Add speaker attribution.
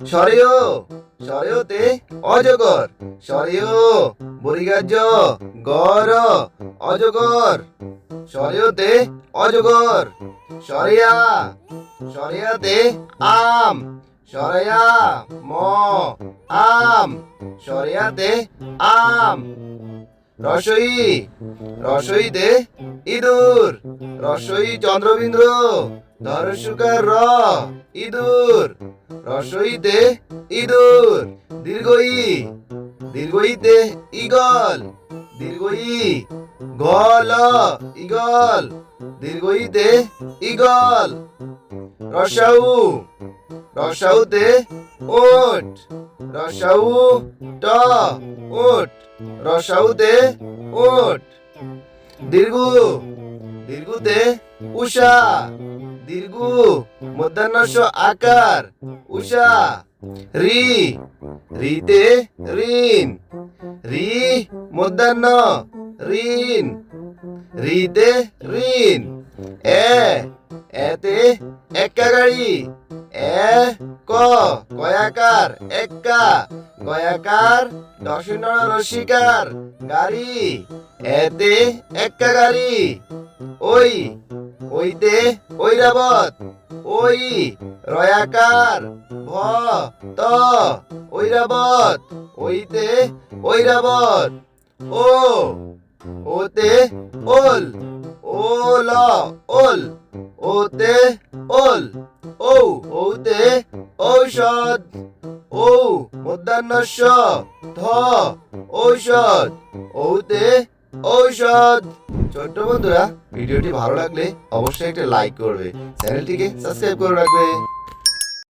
Speaker 1: সরেও সরেওতে অজগর, সরেও বরিগাজ গর, অজগর সরেওতে অজগর, সরেয়া সরেয়াতে আম, সরেয়া ম, আম সরেয়াতে আম। রসই, রসইতে ইঁদুর, রসই চন্দ্রবিন্দু ধরসুকার র ইঁদুর। রসইতে ইঁদুর। দীর্ঘই, দীর্ঘইতে ইগল দীর্ঘই, গল ইগল দীর্ঘইতে ইগল রসাউ, রসাউতে ওট। রসাউ, ট, ওট। রসাউতে ওট। দীর্ঘ, দীর্ঘতে উষা। দীর্ঘ মধ্যাহ্নস্য আকার, উষা, রি, রিতে ঋণ, রি, মধ্যাহ্ন ঋণ, রিতে ঋণ, এ, এতে একা গাড়ি এ, ক, কয়াকার একা কয়াকার, দশিনর রসিকার, গাড়ি, এতে একা গাড়ি ওই ওইতে ঐরাবত, ওই রয়াকার, ভ, ত, ঐরাবত, ওইতে ঐরাবত, ও, ওতে ওল ওল ওল, ওতে ওল ও ওতে ঔষধ ও মধ্যাহ্নস্য, ধ, ঔষধ ওতে ঔষধ। ছোট্ট বন্ধুরা ভিডিওটি ভালো লাগলে অবশ্যই একটা লাইক করবে চ্যানেলটিকে সাবস্ক্রাইব করে রাখবে।